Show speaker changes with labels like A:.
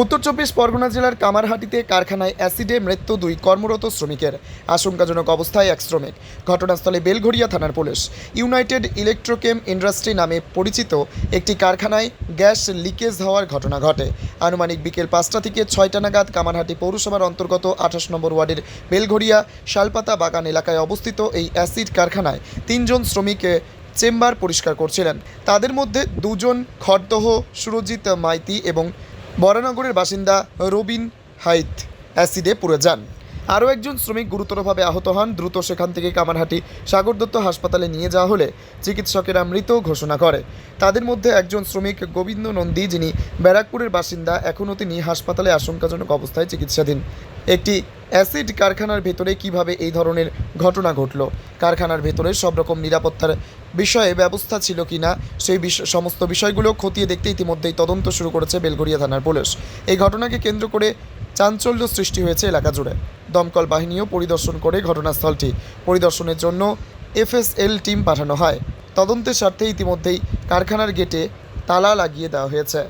A: উত্তর চব্বিশ পরগনা জেলার কামারহাটিতে কারখানায় অ্যাসিডে মৃত্যু দুই কর্মরত শ্রমিকের। আশঙ্কাজনক অবস্থায় এক শ্রমিক। ঘটনাস্থলে বেলঘড়িয়া থানার পুলিশ। ইউনাইটেড ইলেকট্রোকেম ইন্ডাস্ট্রি নামে পরিচিত একটি কারখানায় গ্যাস লিকেজ হওয়ার ঘটনা ঘটে। আনুমানিক বিকেল পাঁচটা থেকে ছয়টা নাগাদ কামারহাটি পৌরসভার অন্তর্গত আঠাশ নম্বর ওয়ার্ডের বেলঘড়িয়া শালপাতা বাগান এলাকায় অবস্থিত এই অ্যাসিড কারখানায় তিনজন শ্রমিক চেম্বার পরিষ্কার করছিলেন। তাদের মধ্যে দুজন খড়দহ, সুরজিৎ মাইতি এবং বরানগরের বাসিন্দা রবিন হাইত অ্যাসিডে পুড়ে যান। আরও একজন শ্রমিক গুরুতরভাবে আহত হন, দ্রুত সেখান থেকে কামারহাটি সাগর দত্ত হাসপাতালে নিয়ে যাওয়া হলে চিকিৎসকেরা মৃত ঘোষণা করে। তাদের মধ্যে একজন শ্রমিক গোবিন্দ নন্দী, যিনি ব্যারাকপুরের বাসিন্দা, এখনও তিনি হাসপাতালে আশঙ্কাজনক অবস্থায় চিকিৎসাধীন। একটি অ্যাসিড কারখানার ভেতরে কীভাবে এই ধরনের ঘটনা ঘটল? কারখানার ভেতরে সব রকম নিরাপত্তার বিষয়ে ব্যবস্থা ছিল কি না? সেই সমস্ত বিষয়গুলো খতিয়ে দেখতে ইতিমধ্যেই তদন্ত শুরু করেছে বেলগড়িয়া থানার পুলিশ। এই ঘটনাকে কেন্দ্র করে চাঞ্চল্য সৃষ্টি হয়েছে এলাকা জুড়ে। দমকল বাহিনীও পরিদর্শন করে ঘটনাস্থলটি। পরিদর্শনের জন্য এফএসএল টিম পাঠানো হয়। তদন্তের স্বার্থে ইতিমধ্যেই কারখানার গেটে তালা লাগিয়ে দেওয়া হয়েছে।